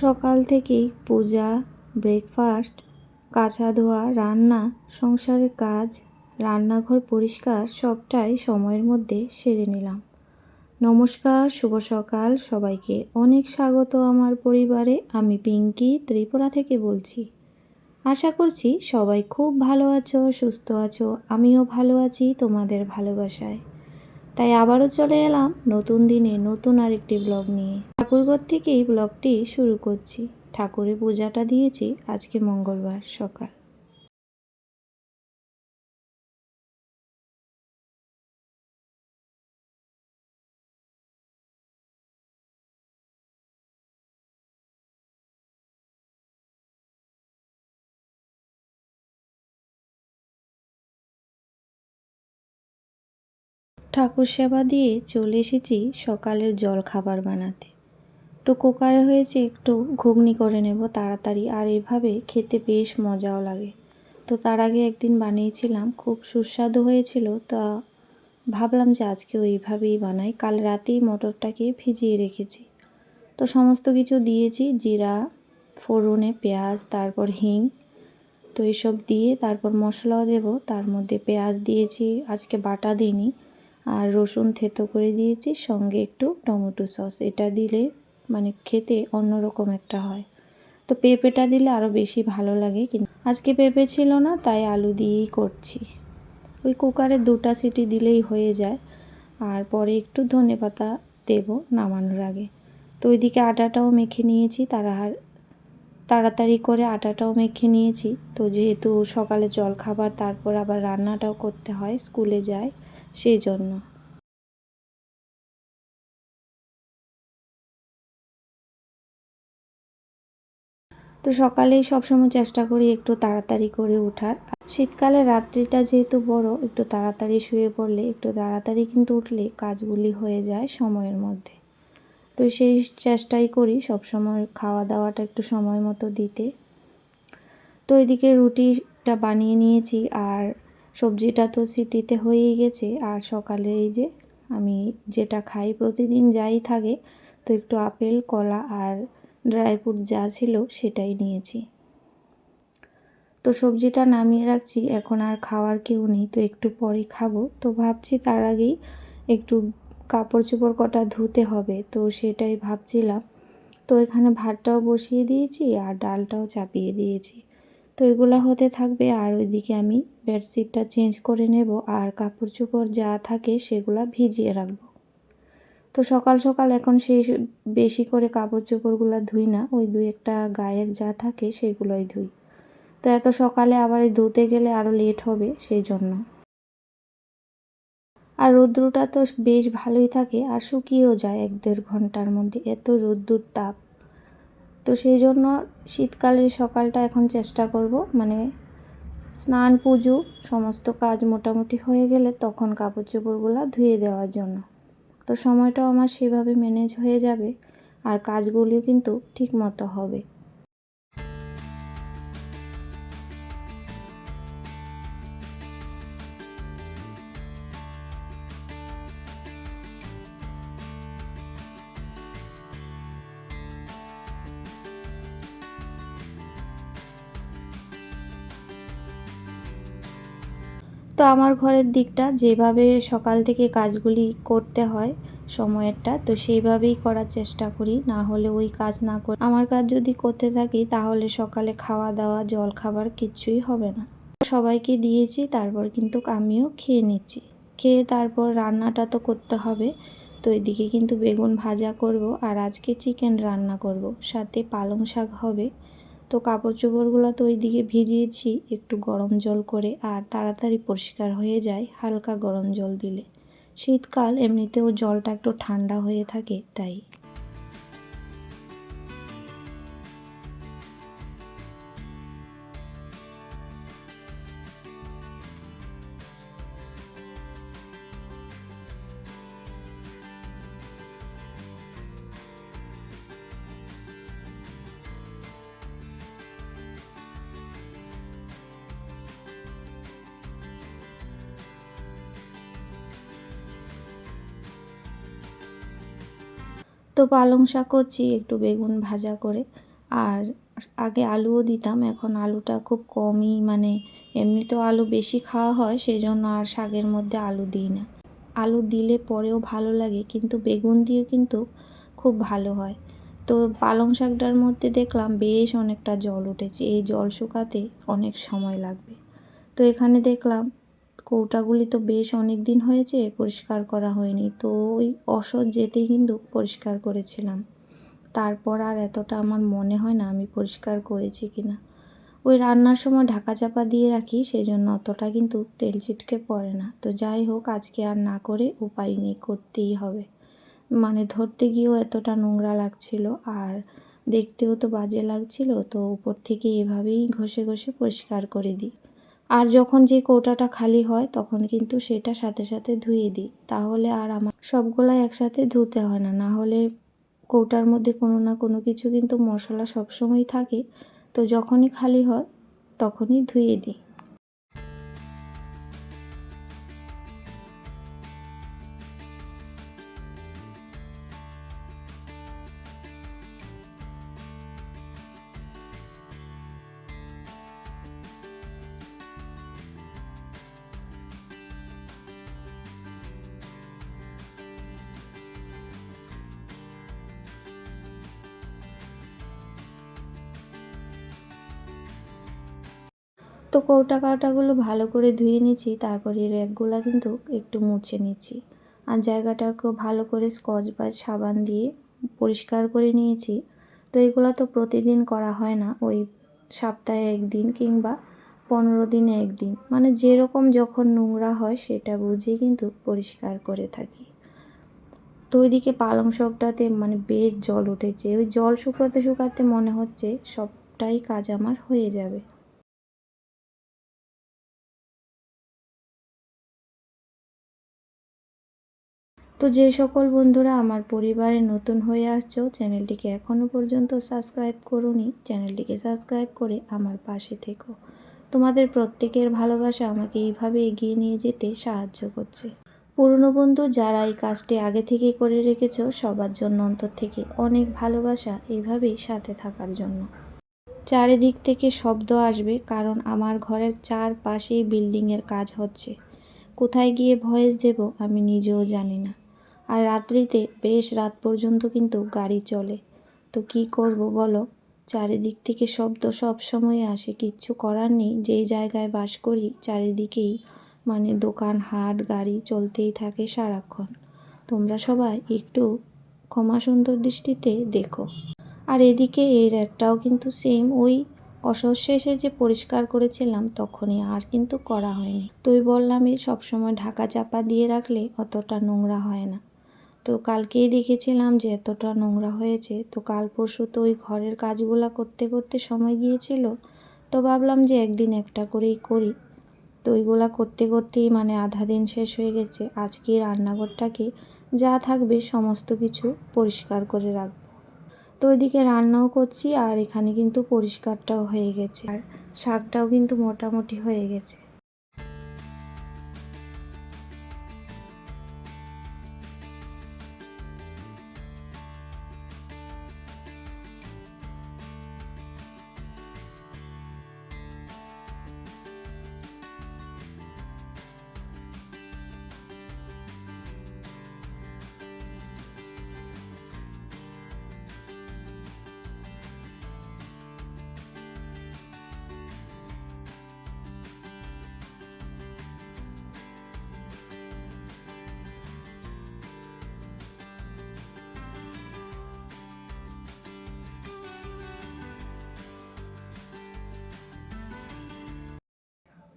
সকাল থেকেই পূজা, ব্রেকফাস্ট, কাচা ধোয়া, রান্না, সংসারের কাজ, রান্নাঘর পরিষ্কার সবটাই সময়ের মধ্যে সেরে নিলাম। নমস্কার, শুভ সকাল। সবাইকে অনেক স্বাগত আমার পরিবারে। আমি পিঙ্কি, ত্রিপুরা থেকে বলছি। আশা করছি সবাই খুব ভালো আছো, সুস্থ আছো। আমিও ভালো আছি তোমাদের ভালোবাসায়। তাই আবারও চলে এলাম নতুন দিনে নতুন আরেকটি ব্লগ নিয়ে। ঠাকুরঘর থেকেই ব্লগটি শুরু করছি। ঠাকুরের পূজাটা দিয়েছি আজকে মঙ্গলবার সকাল। ঠাকুর সেবা দিয়ে চলে এসেছি সকালের জল খাবার বানাতে। তো কুকারে হয়েছে একটু ঘুগনি করে নেব তাড়াতাড়ি, আর এভাবে খেতে বেশ মজাও লাগে। তো তার আগে একদিন বানিয়েছিলাম, খুব সুস্বাদু হয়েছিল, তা ভাবলাম যে আজকে ওইভাবেই বানাই। কাল রাতেই মটরটাকে ভিজিয়ে রেখেছি। তো সমস্ত কিছু দিয়েছি, জিরা, ফোড়নে পেঁয়াজ, তারপর হিং, তো এইসব দিয়ে তারপর মশলাও দেব। তার মধ্যে পেঁয়াজ দিয়েছি, আজকে বাটা দিইনি। আর রসুন থেতো করে দিয়েছি, সঙ্গে একটু টমেটো সস। এটা দিলে মানে খেতে অন্যরকম একটা হয়। তো পেঁপেটা দিলে আরও বেশি ভালো লাগে কিন্তু আজকে পেঁপে ছিল না, তাই আলু দিয়েই করছি। ওই কুকারে দুটা সিটি দিলেই হয়ে যায়। আর পরে একটু ধনে পাতা দেব নামানোর আগে। তো ওইদিকে আটাটাও মেখে নিয়েছি, তারা তাড়াতাড়ি করে আটাটাও মেখে নিয়েছি। তো যেহেতু সকালে জল খাবার তারপর আবার রান্নাটাও করতে হয়, স্কুলে যায় সেই জন্য তো সকালেই সবসময় চেষ্টা করি একটু তাড়াতাড়ি করে ওঠার। শীতকালে রাত্রিটা যেহেতু বড়, একটু তাড়াতাড়ি শুয়ে পড়লে, একটু তাড়াতাড়ি কিন্তু উঠলে কাজগুলি হয়ে যায় সময়ের মধ্যে। তো সেই চেষ্টাই করি সবসময় খাওয়া দাওয়াটা একটু সময় মতো দিতে। তো এদিকে রুটিটা বানিয়ে নিয়েছি আর সবজিটা তো সিটিতে হয়েই গেছে আর সকালে এই যে আমি যেটা খাই প্রতিদিন যাই থাকে তো একটু আপেল, কলা আর ড্রাই ফ্রুট যা ছিল সেটাই নিয়েছি। তো সবজিটা নামিয়ে রাখছি, এখন আর খাওয়ার কেউ নেই তো একটু পরে খাব। তো ভাবছি তার আগেই একটু কাপড় চোপড় কটা ধুতে হবে, তো সেটাই ভাবছিলাম। তো এখানে ভাতটাও বসিয়ে দিয়েছি আর ডালটাও চাপিয়ে দিয়েছি। তো এগুলো হতে থাকবে আর ওইদিকে আমি বেডশিটটা চেঞ্জ করে নেব আর কাপড় চোপড় যা থাকে সেগুলো ভিজিয়ে রাখব। তো সকাল সকাল এখন সেই বেশি করে কাপড় চোপড়গুলো ধুই না, ওই দুই একটা গায়ের যা থাকে সেগুলোই ধুই। তো এত সকালে আবার ধুতে গেলে আরও লেট হবে সেই জন্য। আর রৌদ্রটা তো বেশ ভালোই থাকে আর শুকিয়েও যায় এক দেড় ঘণ্টার মধ্যে, এত রোদ্দুর তাপ। তো সেই জন্য শীতকালের সকালটা এখন চেষ্টা করব মানে স্নান, পুজো, সমস্ত কাজ মোটামুটি হয়ে গেলে তখন কাপড় চোপড়গুলো ধুয়ে দেওয়ার জন্য। তো সময়টাও আমার সেভাবে ম্যানেজ হয়ে যাবে আর কাজগুলিও কিন্তু ঠিক মতো হবে। তো আমার ঘরের দিকটা, যেভাবে সকাল থেকে কাজগুলি করতে হয় সময়েরটা, তো সেইভাবেই করার চেষ্টা করি। না হলে ওই কাজ না করে আমার কাজ যদি করতে থাকি, তাহলে সকালে খাওয়া দাওয়া, জল খাবার কিচ্ছুই হবে না। সবাইকে দিয়েছি, তারপর কিন্তু আমিও খেয়ে নিচ্ছি। খেয়ে তারপর রান্নাটা তো করতে হবে। তো এদিকে কিন্তু বেগুন ভাজা করব, আর আজকে চিকেন রান্না করব। সাথে পালং শাক হবে। তো কাপড় চোপড়গুলো তো ওইদিকে ভিজিয়েছি, একটু গরম জল করে আর তাড়াতাড়ি পরিষ্কার হয়ে যায় হালকা গরম জল দিলে। শীতকাল এমনিতেও জলটা একটু ঠান্ডা হয়ে থাকে, তাই তো পালং শাক করছি একটু বেগুন ভাজা করে। আর আগে আলুও দিতাম, এখন আলুটা খুব কমই মানে এমনিতেও আলু বেশি খাওয়া হয় সেই জন্য আর শাকের মধ্যে আলু দিই না। আলু দিলে পরেও ভালো লাগে, কিন্তু বেগুন দিয়েও কিন্তু খুব ভালো হয়। তো পালং শাকটার মধ্যে দেখলাম বেশ অনেকটা জল উঠেছে, এই জল শুকাতে অনেক সময় লাগবে। তো এখানে দেখলাম কৌটাগুলি তো বেশ অনেক দিন হয়েছে, পরিষ্কার করা হয়নি। তো ওই অসৎ যেতেই কিন্তু পরিষ্কার করেছিলাম। তারপর আর এতটা আমার মনে হয় না আমি পরিষ্কার করেছি কি না ওই রান্নার সময় ঢাকা চাপা দিয়ে রাখি সেই জন্য অতটা কিন্তু তেল ছিটকে পড়ে না। তো যাই হোক, আজকে আর না করে উপায় নেই, করতেই হবে। মানে ধরতে গিয়েও এতটা নোংরা লাগছিল, আর দেখতেও তো বাজে লাগছিল, তো উপর থেকে এভাবেই ঘষে ঘষে পরিষ্কার করে দিই। আর যখন যে কৌটাটা খালি হয়, তখন কিন্তু সেটা সাথে সাথে ধুয়ে দিই। তাহলে আর আমার সবগুলাই একসাথে ধুতে হয় না। না হলে কৌটার মধ্যে কোনো না কোনো কিছু কিন্তু মশলা সবসময় থাকে। তো যখনই খালি হয়, তখনই ধুয়ে দিই। তো কৌটা কাটাগুলো ভালো করে ধুয়ে নিচ্ছি তারপরে র্যাকগুলো কিন্তু একটু মুছে নিচ্ছি আর জায়গাটাকেও ভালো করে স্কচ বা সাবান দিয়ে পরিষ্কার করে নিয়েছি। তো এগুলো তো প্রতিদিন করা হয় না, ওই সপ্তাহে একদিন কিংবা পনেরো দিনে একদিন। মানে যেরকম যখন নোংরা হয় সেটা বুঝেই কিন্তু পরিষ্কার করে থাকি। তো ওইদিকে পালং শাকটাতে মানে বেশ জল উঠেছে, ওই জল শুকাতে শুকাতে মনে হচ্ছে সবটাই কাজ আমার হয়ে যাবে। তো যে সকল বন্ধুরা আমার পরিবারে নতুন হয়ে আসছো, চ্যানেলটিকে এখনও পর্যন্ত সাবস্ক্রাইব করুনি, চ্যানেলটিকে সাবস্ক্রাইব করে আমার পাশে থেকো। তোমাদের প্রত্যেকের ভালোবাসা আমাকে এইভাবে এগিয়ে নিয়ে যেতে সাহায্য করছে। পুরনো বন্ধু যারা এই কাজটি আগে থেকেই করে রেখেছো, সবার জন্য অন্তর থেকে অনেক ভালোবাসা এইভাবেই সাথে থাকার জন্য। চারিদিক থেকে শব্দ আসবে, কারণ আমার ঘরের চারপাশেই বিল্ডিংয়ের কাজ হচ্ছে। কোথায় গিয়ে ভয়েস দেব আমি নিজেও জানি না। আর রাত্রিতে বেশ রাত পর্যন্ত কিন্তু গাড়ি চলে। তো কি করব বলো? চারিদিক থেকে শব্দ সব সময় আসে, কিচ্ছু করার নেই। যেই জায়গায় বাস করি, চারিদিকেই মানে দোকান, হাট, গাড়ি চলতেই থাকে সারাক্ষণ। তোমরা সবাই একটু ক্ষমা সুন্দর দৃষ্টিতে দেখো। আর এদিকে এর একটাও কিন্তু সেম ওই অসর শেষে যে পরিষ্কার করেছিলাম, তখনই আর কিন্তু করা হয়নি। তুই বললাম বললামই, সবসময় ঢাকা চাপা দিয়ে রাখলে অতটা নোংরা হয় না। তো কালকেই দেখেছিলাম যে এতটা নোংরা হয়েছে। তো কাল পরশু তো ওই ঘরের কাজগুলো করতে করতে সময় গিয়েছিল। তো ভাবলাম যে একদিন একটা করেই করি। তো ওইগুলা করতে করতেই মানে আধা দিন শেষ হয়ে গেছে। আজকে রান্নাঘরটাকে যা থাকবে সমস্ত কিছু পরিষ্কার করে রাখব। তো ওইদিকে রান্নাও করছি আর এখানে কিন্তু পরিষ্কারটাও হয়ে গেছে। আর শাকটাও কিন্তু মোটামুটি হয়ে গেছে।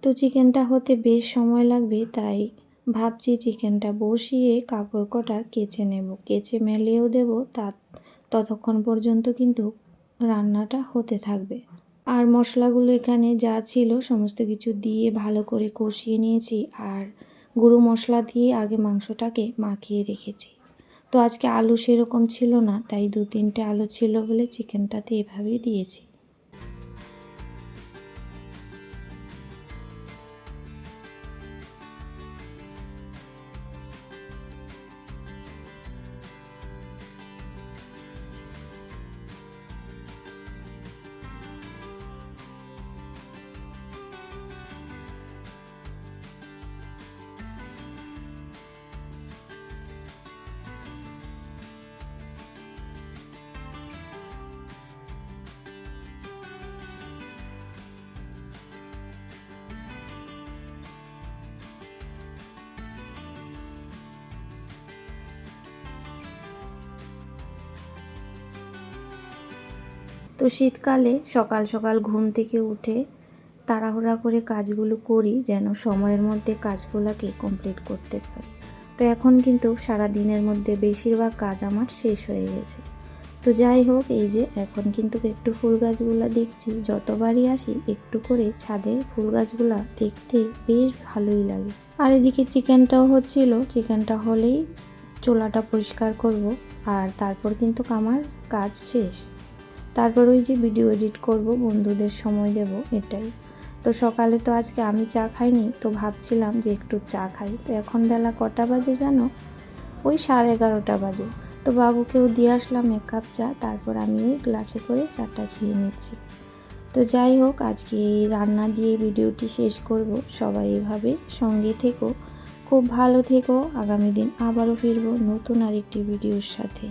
তো চিকেনটা হতে বেশ সময় লাগবে, তাই ভাবছি চিকেনটা বসিয়ে কাপড় কটা কেচে নেব। কেচে মেলেও দেব, তা ততক্ষণ পর্যন্ত কিন্তু রান্নাটা হতে থাকবে। আর মশলাগুলো এখানে যা ছিল সমস্ত কিছু দিয়ে ভালো করে কষিয়ে নিয়েছি আর গুঁড়ো মশলা দিয়ে আগে মাংসটাকে মাখিয়ে রেখেছি। তো আজকে আলু সেরকম ছিল না, তাই দু তিনটে আলু ছিল বলে চিকেনটাতে এভাবেই দিয়েছি। তো শীতকালে সকাল সকাল ঘুম থেকে উঠে তাড়াহুড়া করে কাজগুলো করি যেন সময়ের মধ্যে কাজগুলোকে কমপ্লিট করতে পারি। তো এখন কিন্তু সারা দিনের মধ্যে বেশিরভাগ কাজ আমার শেষ হয়ে গেছে। তো যাই হোক, এই যে এখন কিন্তু একটু ফুল গাছগুলো দেখছি, যতবারই আসি একটু করে ছাদে ফুল গাছগুলা দেখতে বেশ ভালোই লাগে। আর এদিকে চিকেনটাও হচ্ছিল, চিকেনটা হলেই চোলাটা পরিষ্কার করব, আর তারপর কিন্তু আমার কাজ শেষ। তারপর ওই যে ভিডিও এডিট করব, বন্ধুদের সময় দেব, এটাই। তো সকালে তো আজকে আমি চা খাইনি, তো ভাবছিলাম যে একটু চা খাই। তো এখন বেলা কটা বাজে জানো? ওই সাড়ে এগারোটা বাজে। তো বাবুকেও দিয়ে আসলাম এক কাপ চা, তারপর আমি ওই গ্লাসে করে চাটা খেয়ে নিচ্ছি। তো যাই হোক, আজকে এই রান্না দিয়ে ভিডিওটি শেষ করব। সবাই এভাবে সঙ্গে থেকো। খুব ভালো থেকো। আগামী দিন আবারও ফিরবো নতুন আরেকটি ভিডিওর সাথে।